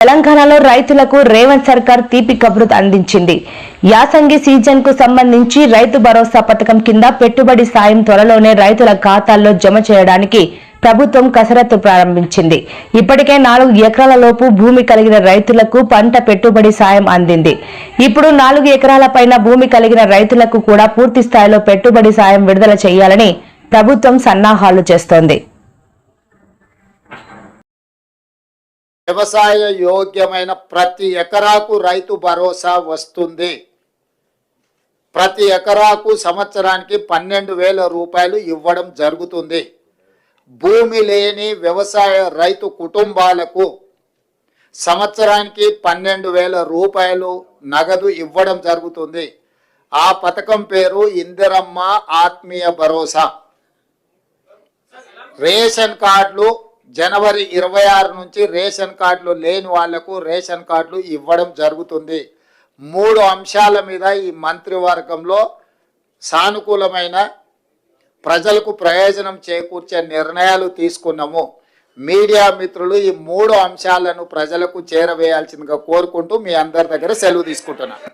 తెలంగాణలో రైతులకు రేవంత్ సర్కార్ తీపి కబురు అందించింది. యాసంగి సీజన్కు సంబంధించి రైతు భరోసా పథకం కింద పెట్టుబడి సాయం త్వరలోనే రైతుల ఖాతాల్లో జమ చేయడానికి ప్రభుత్వం కసరత్తు ప్రారంభించింది. ఇప్పటికే నాలుగు ఎకరాల లోపు భూమి కలిగిన రైతులకు పంట పెట్టుబడి సాయం అందింది. ఇప్పుడు నాలుగు ఎకరాల పైన భూమి కలిగిన రైతులకు కూడా పూర్తి స్థాయిలో పెట్టుబడి సాయం విడుదల చేయాలని ప్రభుత్వం సన్నాహాలు చేస్తోంది. వ్యవసాయ యోగ్యమైన ప్రతి ఎకరాకు రైతు భరోసా వస్తుంది. ప్రతి ఎకరాకు సంవత్సరానికి పన్నెండు వేల రూపాయలు ఇవ్వడం జరుగుతుంది. భూమి లేని వ్యవసాయ రైతు కుటుంబాలకు సంవత్సరానికి పన్నెండు వేల రూపాయలు నగదు ఇవ్వడం జరుగుతుంది. ఆ పథకం పేరు ఇందిరమ్మ ఆత్మీయ భరోసా. రేషన్ కార్డులు జనవరి ఇరవై ఆరు నుంచి రేషన్ కార్డులు లేని వాళ్ళకు రేషన్ కార్డులు ఇవ్వడం జరుగుతుంది. మూడు అంశాల మీద ఈ మంత్రివర్గంలో సానుకూలమైన ప్రజలకు ప్రయోజనం చేకూర్చే నిర్ణయాలు తీసుకున్నాము. మీడియా మిత్రులు ఈ మూడు అంశాలను ప్రజలకు చేరవేయాల్సిందిగా కోరుకుంటూ మీ అందరి దగ్గర సెలవు తీసుకుంటున్నాను